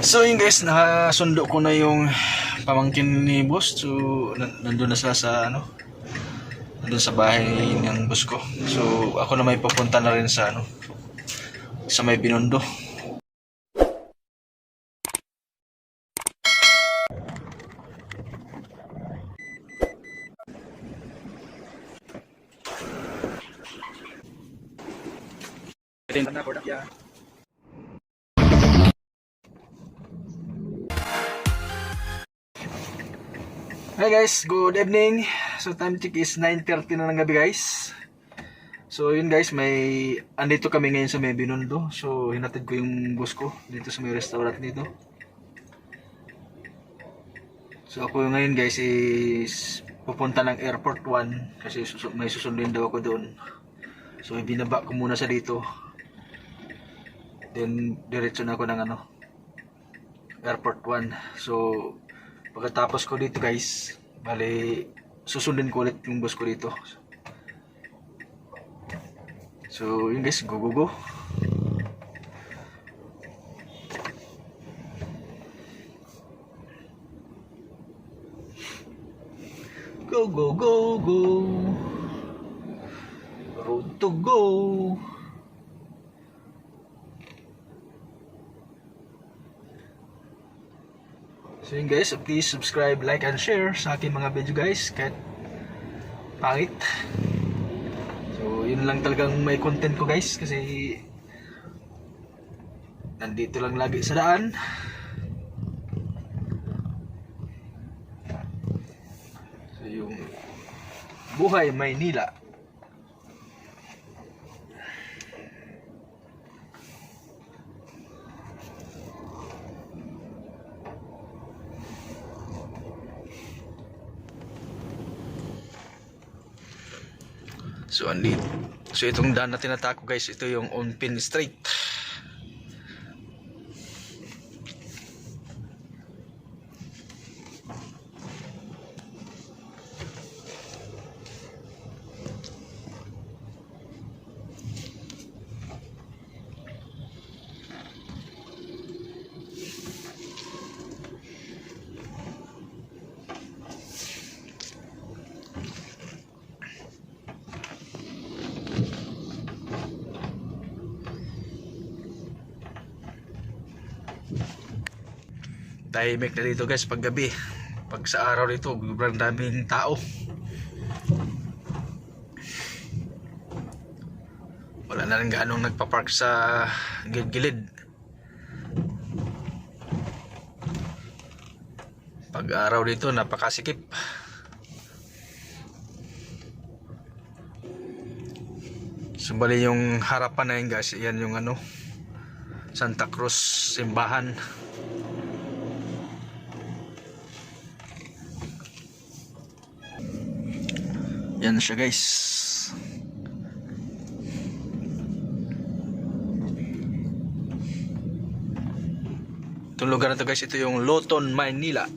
So yun guys, nakasundo ko na yung pamangkin ni boss. So nan- nandun na sila sa ano, nandun sa bahay ng boss ko. So ako na may papunta na rin sa ano, sa may binondo. Hi guys, good evening. So time check is 9.30 na ng gabi guys. So yun guys, may andito kami ngayon sa may Binondo. So hinatid ko yung boss ko dito sa may restaurant nito. So ako ngayon guys is pupunta ng airport 1 kasi may susundin daw ako doon. So ibinaba ko muna sa dito. Then diretso na ako ng ano airport 1. So pagkatapos ko dito guys, bali susundin ko ulit yung boss ko dito. So yun guys, go go go. Go go go go. Road to go. So yun guys, please subscribe, like, and share sa aking mga video guys kahit pangit. So yun lang talagang may content ko guys kasi nandito lang lagi sa daan. So yung buhay Maynila. So andito. So itong daan na tinatako guys, ito yung Onpin Street. Tahimik na dito guys pag gabi. Pag sa araw dito, sobrang daming tao. Wala na rin ganong nagpa-park sa gilid-gilid. Pag araw dito, napakasikip. So bali yung harapan na yun guys, yan yung ano, Santa Cruz simbahan. Yan siya guys. Itong lugar na to guys, ito yung Loton, Manila.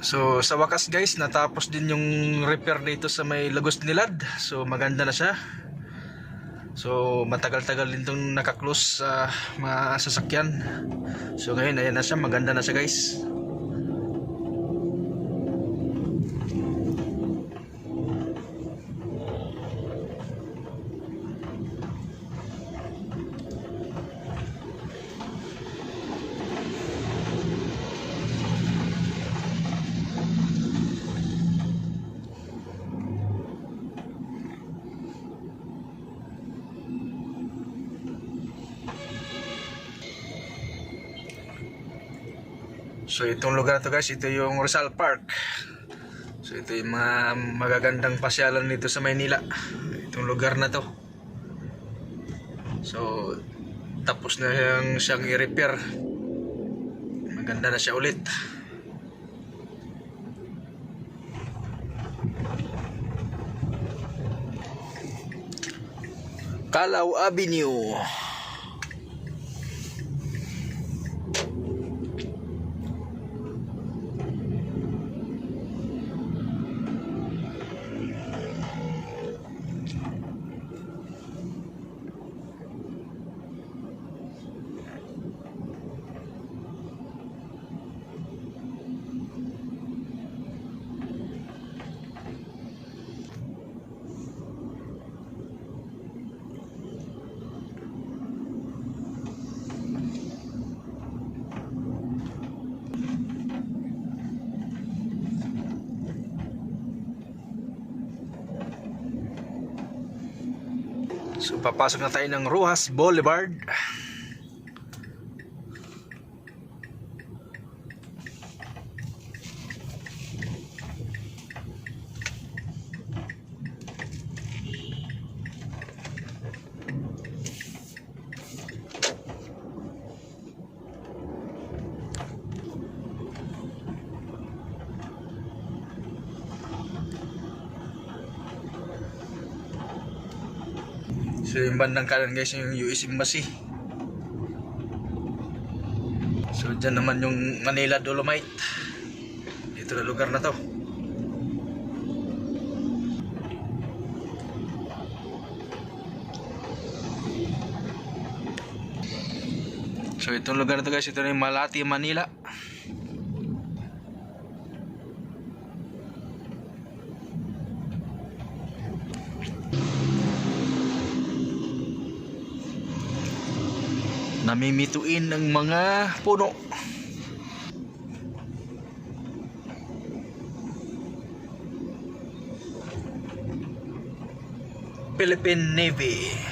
So sa wakas guys, natapos din yung repair dito sa may Lagos Nilad. So maganda na siya. So matagal-tagal din itong nakaklose sa mga sasakyan. So ngayon ayan na siya, maganda na siya guys. So itong lugar to guys, ito yung Rizal Park. So ito yung mga magagandang pasyalan dito sa Maynila. Itong lugar na to. So tapos na siyang, siyang i-repair. Maganda na siya ulit. Calao Avenue. Papasok na tayo ng Rojas Boulevard. So yung bandang kanan guys yung US Embassy. So dyan naman yung Manila Dolomite. Dito na lugar na to. So itong lugar na to guys, ito na yung Malati, Manila. Namimituin ng mga puno. Philippine Navy.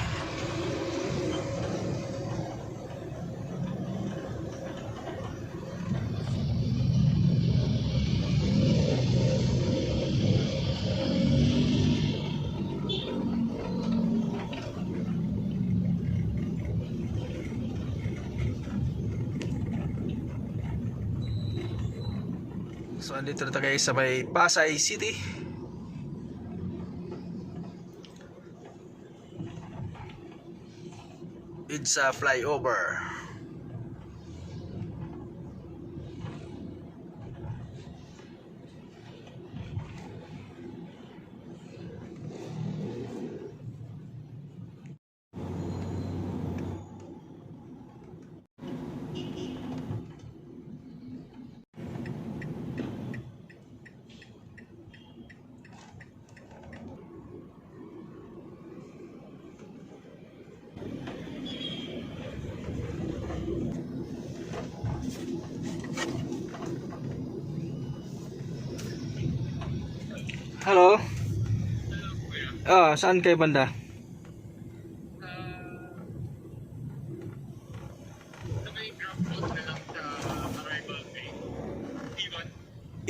So andito na tayo sa may Pasay City. It's a flyover. Hello? Ah, saan kayo banda?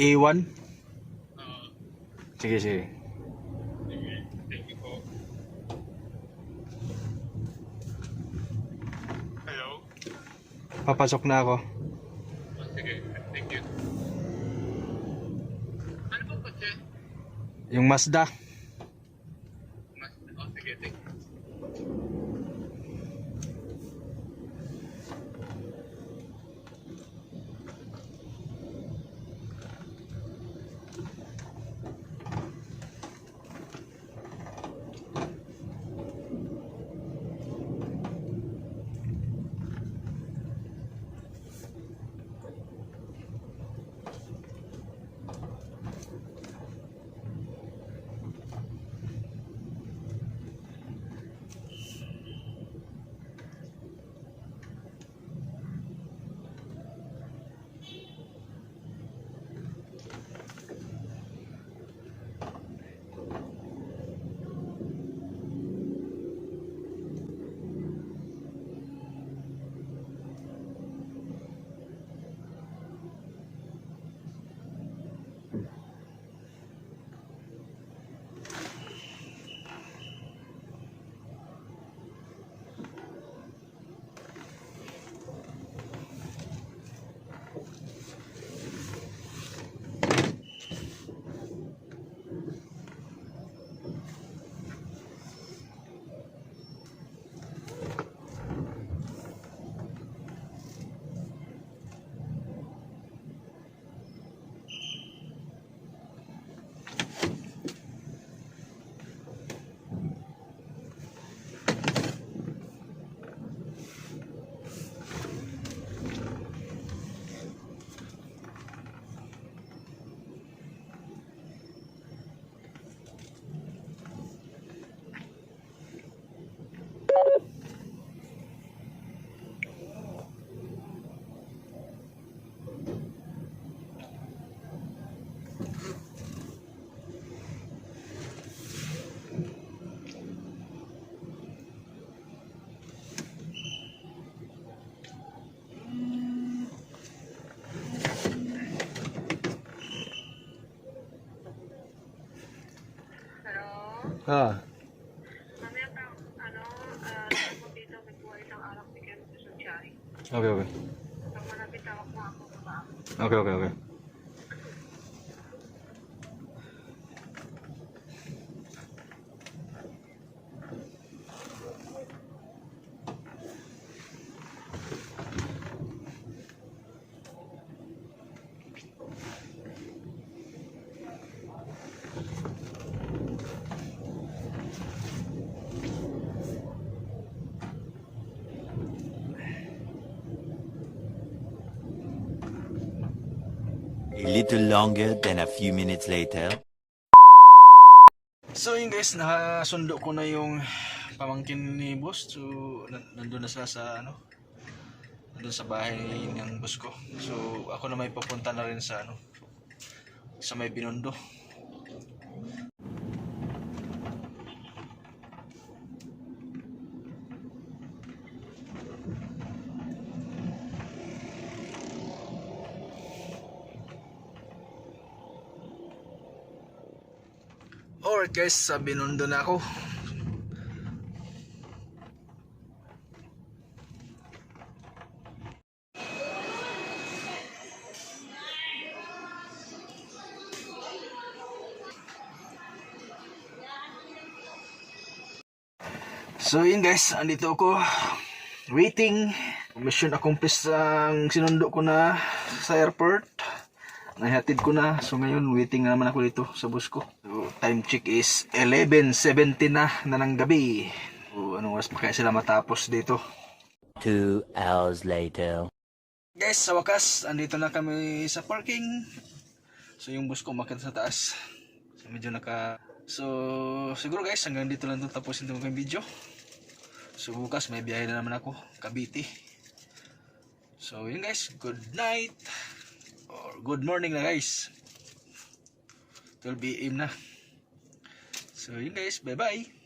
A1? Sige, sige. Hello? Papasok na ako. Sige, thank you. Ano bang kotse? Yung Mazda. Ah. Mamaya pa, ano, ah, uh, dito, may buhay isang araw, bigyan mo sa tiyahe. Okay, okay. Pag malapit, ako sa baba. Okay, okay, okay. A little longer than a few minutes later. So yun guys, nakasundo ko na yung pamangkin ni boss. So nan- nandun na sila sa ano, nandun sa bahay ng boss ko. So ako na may papunta na rin sa ano, sa may binondo. Alright guys, sa binondo na ako. So yun guys, andito ako waiting. Mission accomplished ang sinundo ko na sa airport. Nahatid ko na. So ngayon, waiting na naman ako dito sa bus ko. So, time check is 11.70 na na ng gabi. So, anong oras pa kaya sila matapos dito? Two hours later. Guys, sa wakas, andito na kami sa parking. So, yung bus ko umakyat sa taas. So, medyo naka... So, siguro guys, hanggang dito lang itong tapusin itong aking video. So, bukas may biyahe na naman ako, Cavite. So, yun guys, good night. Good morning na guys. 12 AM na. So, yun guys, bye-bye.